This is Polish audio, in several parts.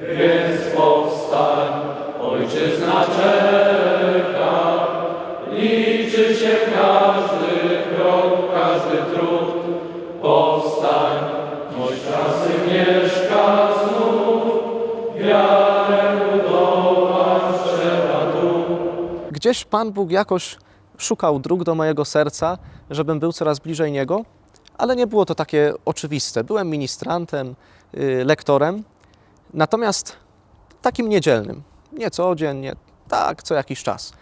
Więc powstań, ojczyzna czeka. Liczy się każdy krok, każdy trud. Powstań, choć czasy mieszka znów. Wiarę budować trzeba tu. Gdzieś Pan Bóg jakoś szukał dróg do mojego serca, żebym był coraz bliżej Niego, ale nie było to takie oczywiste. Byłem ministrantem, y, lektorem, natomiast takim niedzielnym. Nie codziennie, tak, co jakiś czas.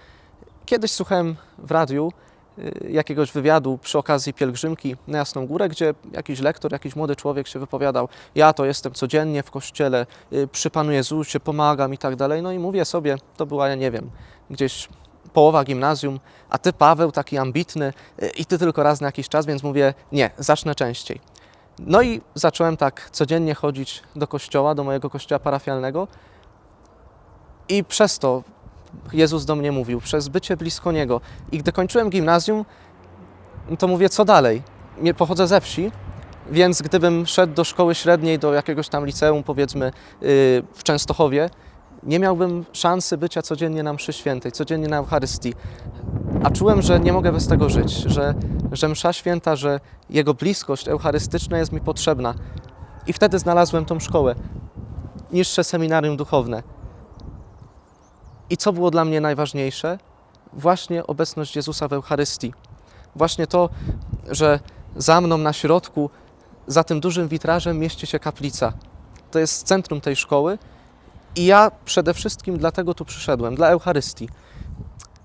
Kiedyś słuchałem w radiu y, jakiegoś wywiadu przy okazji pielgrzymki na Jasną Górę, gdzie jakiś lektor, jakiś młody człowiek się wypowiadał, ja to jestem codziennie w kościele, y, przy Panu Jezusie, pomagam i tak dalej. No i mówię sobie, to była, ja nie wiem, gdzieś połowa gimnazjum, a ty Paweł taki ambitny y, i ty tylko raz na jakiś czas, więc mówię, nie, zacznę częściej. No i zacząłem tak codziennie chodzić do kościoła, do mojego kościoła parafialnego i przez to Jezus do mnie mówił, przez bycie blisko Niego. I gdy kończyłem gimnazjum, to mówię, co dalej? Pochodzę ze wsi, więc gdybym szedł do szkoły średniej, do jakiegoś tam liceum, powiedzmy, yy, w Częstochowie, nie miałbym szansy bycia codziennie na mszy świętej, codziennie na Eucharystii. A czułem, że nie mogę bez tego żyć, że, że msza święta, że Jego bliskość eucharystyczna jest mi potrzebna. I wtedy znalazłem tą szkołę, niższe seminarium duchowne. I co było dla mnie najważniejsze? Właśnie obecność Jezusa w Eucharystii. Właśnie to, że za mną na środku, za tym dużym witrażem mieści się kaplica. To jest centrum tej szkoły i ja przede wszystkim dlatego tu przyszedłem, dla Eucharystii.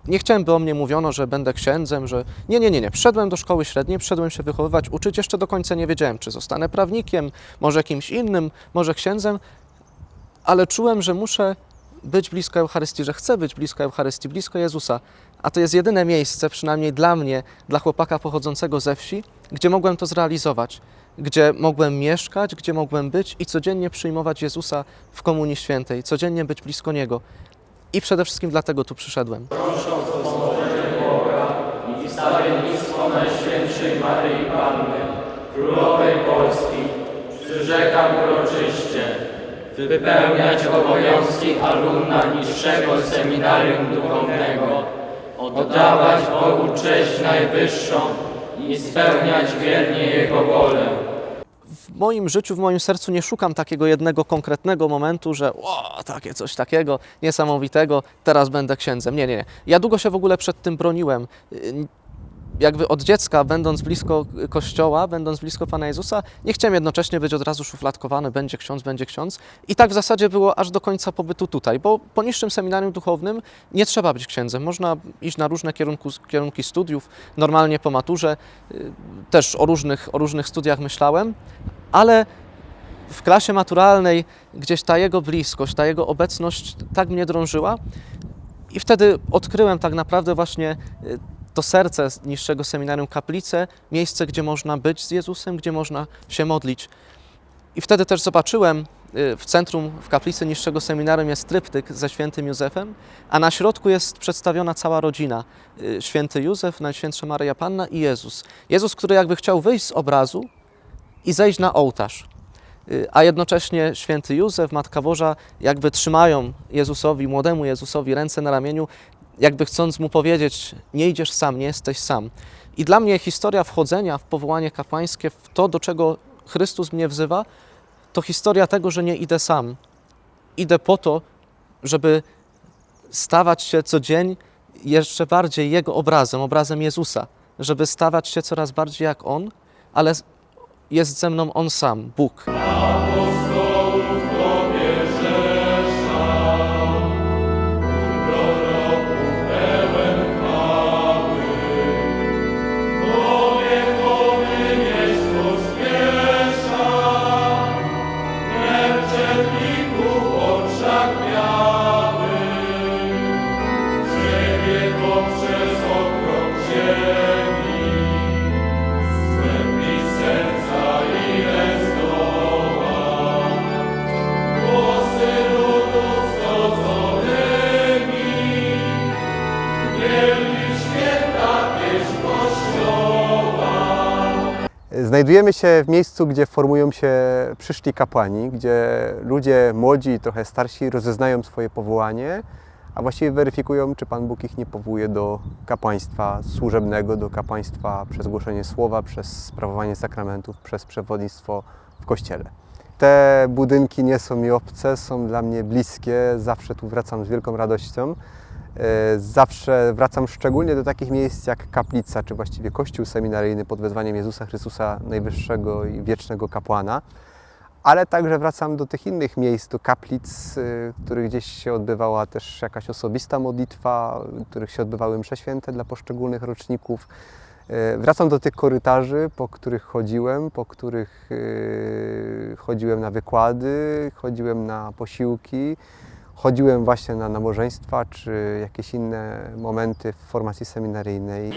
Nie chciałem, by o mnie mówiono, że będę księdzem, że... Nie, nie, nie, nie. Przyszedłem do szkoły średniej, przyszedłem się wychowywać, uczyć. Jeszcze do końca nie wiedziałem, czy zostanę prawnikiem, może kimś innym, może księdzem, ale czułem, że muszę być blisko Eucharystii, że chcę być blisko Eucharystii, blisko Jezusa. A to jest jedyne miejsce, przynajmniej dla mnie, dla chłopaka pochodzącego ze wsi, gdzie mogłem to zrealizować, gdzie mogłem mieszkać, gdzie mogłem być i codziennie przyjmować Jezusa w Komunii Świętej, codziennie być blisko Niego. I przede wszystkim dlatego tu przyszedłem. i stawiennictwo Najświętszej Maryi Panny, Królowej Polski, przyrzekam uroczyście wypełniać obowiązki alumna niższego seminarium duchownego, oddawać Bogu cześć najwyższą i spełniać wiernie Jego wolę. W moim życiu, w moim sercu nie szukam takiego jednego konkretnego momentu, że o, takie coś takiego niesamowitego, teraz będę księdzem. Nie, nie, nie. Ja długo się w ogóle przed tym broniłem. Jakby od dziecka, będąc blisko Kościoła, będąc blisko Pana Jezusa, nie chciałem jednocześnie być od razu szufladkowany, będzie ksiądz, będzie ksiądz. I tak w zasadzie było aż do końca pobytu tutaj, bo po niższym seminarium duchownym nie trzeba być księdzem. Można iść na różne kierunku, kierunki studiów, normalnie po maturze. Y, Też o różnych, o różnych studiach myślałem, ale w klasie maturalnej gdzieś ta jego bliskość, ta jego obecność tak mnie drążyła. I wtedy odkryłem tak naprawdę właśnie y, to serce niższego seminarium kaplicę, miejsce, gdzie można być z Jezusem, gdzie można się modlić. I wtedy też zobaczyłem y, w centrum, w kaplicy niższego seminarium jest tryptyk ze świętym Józefem, a na środku jest przedstawiona cała rodzina. Y, Święty Józef, Najświętsza Maryja Panna i Jezus. Jezus, który jakby chciał wyjść z obrazu i zejść na ołtarz. Y, A jednocześnie święty Józef, Matka Boża, jakby trzymają Jezusowi, młodemu Jezusowi ręce na ramieniu, jakby chcąc mu powiedzieć: Nie idziesz sam, nie jesteś sam. I dla mnie historia wchodzenia w powołanie kapłańskie, w to, do czego Chrystus mnie wzywa, to historia tego, że nie idę sam. Idę po to, żeby stawać się co dzień jeszcze bardziej Jego obrazem, obrazem Jezusa, żeby stawać się coraz bardziej jak On, ale jest ze mną On sam, Bóg. Znajdujemy się w miejscu, gdzie formują się przyszli kapłani, gdzie ludzie młodzi i trochę starsi rozeznają swoje powołanie, a właściwie weryfikują, czy Pan Bóg ich nie powołuje do kapłaństwa służebnego, do kapłaństwa przez głoszenie słowa, przez sprawowanie sakramentów, przez przewodnictwo w Kościele. Te budynki nie są mi obce, są dla mnie bliskie, zawsze tu wracam z wielką radością. E, Zawsze wracam szczególnie do takich miejsc jak kaplica, czy właściwie kościół seminaryjny pod wezwaniem Jezusa Chrystusa, najwyższego i wiecznego kapłana. Ale także wracam do tych innych miejsc, do kaplic, y, w których gdzieś się odbywała też jakaś osobista modlitwa, w których się odbywały msze święte dla poszczególnych roczników. E, Wracam do tych korytarzy, po których chodziłem, po których y, chodziłem na wykłady, chodziłem na posiłki, chodziłem właśnie na nabożeństwa czy jakieś inne momenty w formacji seminaryjnej.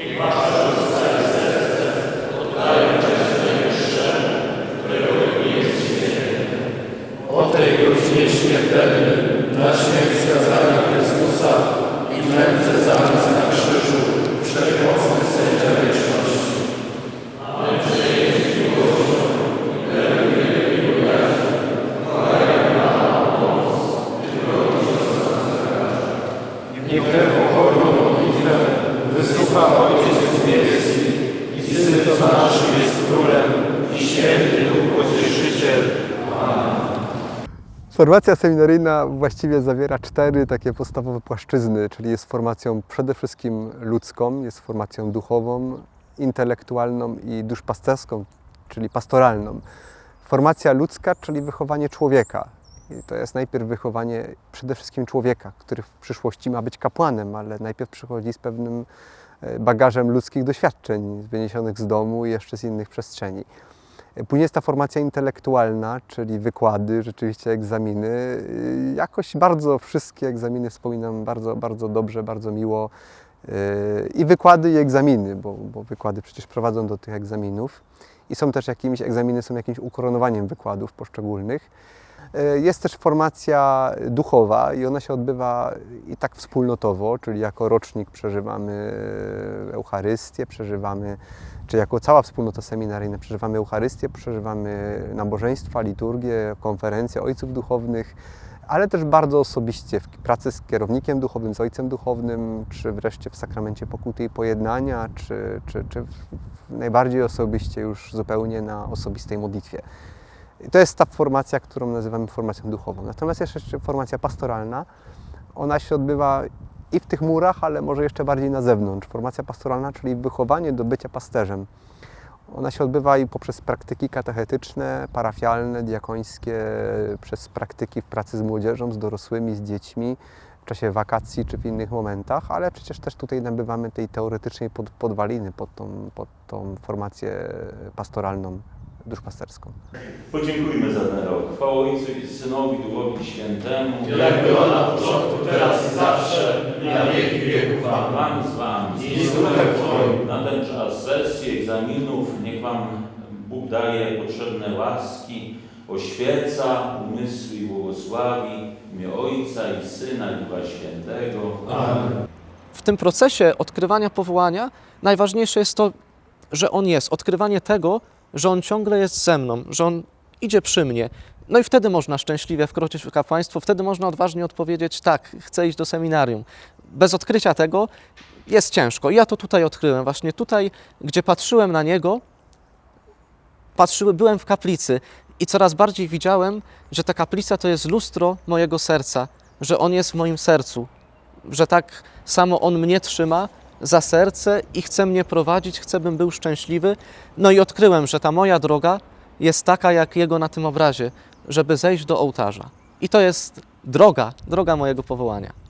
Formacja seminaryjna właściwie zawiera cztery takie podstawowe płaszczyzny, czyli jest formacją przede wszystkim ludzką, jest formacją duchową, intelektualną i duszpasterską, czyli pastoralną. Formacja ludzka, czyli wychowanie człowieka. I to jest najpierw wychowanie przede wszystkim człowieka, który w przyszłości ma być kapłanem, ale najpierw przychodzi z pewnym e, bagażem ludzkich doświadczeń wyniesionych z domu i jeszcze z innych przestrzeni. Później jest ta formacja intelektualna, czyli wykłady, rzeczywiście egzaminy. Jakoś bardzo wszystkie egzaminy wspominam bardzo, bardzo dobrze, bardzo miło. Y, I wykłady, i egzaminy, bo, bo wykłady przecież prowadzą do tych egzaminów. I są też jakimiś, egzaminy są jakimś ukoronowaniem wykładów poszczególnych. Y, Jest też formacja duchowa i ona się odbywa i tak wspólnotowo, czyli jako rocznik przeżywamy Eucharystię, przeżywamy czy jako cała wspólnota seminaryjna przeżywamy Eucharystię, przeżywamy nabożeństwa, liturgię, konferencje ojców duchownych, ale też bardzo osobiście w pracy z kierownikiem duchowym, z ojcem duchownym, czy wreszcie w sakramencie pokuty i pojednania, czy, czy, czy najbardziej osobiście już zupełnie na osobistej modlitwie. I to jest ta formacja, którą nazywamy formacją duchową. Natomiast jest jeszcze formacja pastoralna. Ona się odbywa i w tych murach, ale może jeszcze bardziej na zewnątrz. Formacja pastoralna, czyli wychowanie do bycia pasterzem. Ona się odbywa i poprzez praktyki katechetyczne, parafialne, diakońskie, przez praktyki w pracy z młodzieżą, z dorosłymi, z dziećmi, w czasie wakacji czy w innych momentach, ale przecież też tutaj nabywamy tej teoretycznej pod, podwaliny pod tą, pod tą formację pastoralną, duszpasterską. Podziękujmy za ten rok. Chwała Ojcu i Synowi, Duchowi Świętemu. jak była na początku, teraz i zawsze, i na wieki wieków. Pan z Wami. I z duchem Twoim. Na ten czas sesji, egzaminów niech Wam Bóg daje potrzebne łaski, oświeca umysły i błogosławi w imię Ojca i Syna i Ducha Świętego. Amen. W tym procesie odkrywania powołania najważniejsze jest to, że On jest, odkrywanie tego, że On ciągle jest ze mną, że On idzie przy mnie. No i wtedy można szczęśliwie wkroczyć w kapłaństwo, wtedy można odważnie odpowiedzieć: tak, chcę iść do seminarium. Bez odkrycia tego jest ciężko. I ja to tutaj odkryłem. Właśnie tutaj, gdzie patrzyłem na Niego, patrzyły, byłem w kaplicy i coraz bardziej widziałem, że ta kaplica to jest lustro mojego serca, że On jest w moim sercu, że tak samo On mnie trzyma za serce i chce mnie prowadzić, chce, bym był szczęśliwy. No i odkryłem, że ta moja droga jest taka jak Jego na tym obrazie, żeby zejść do ołtarza. I to jest droga, droga mojego powołania.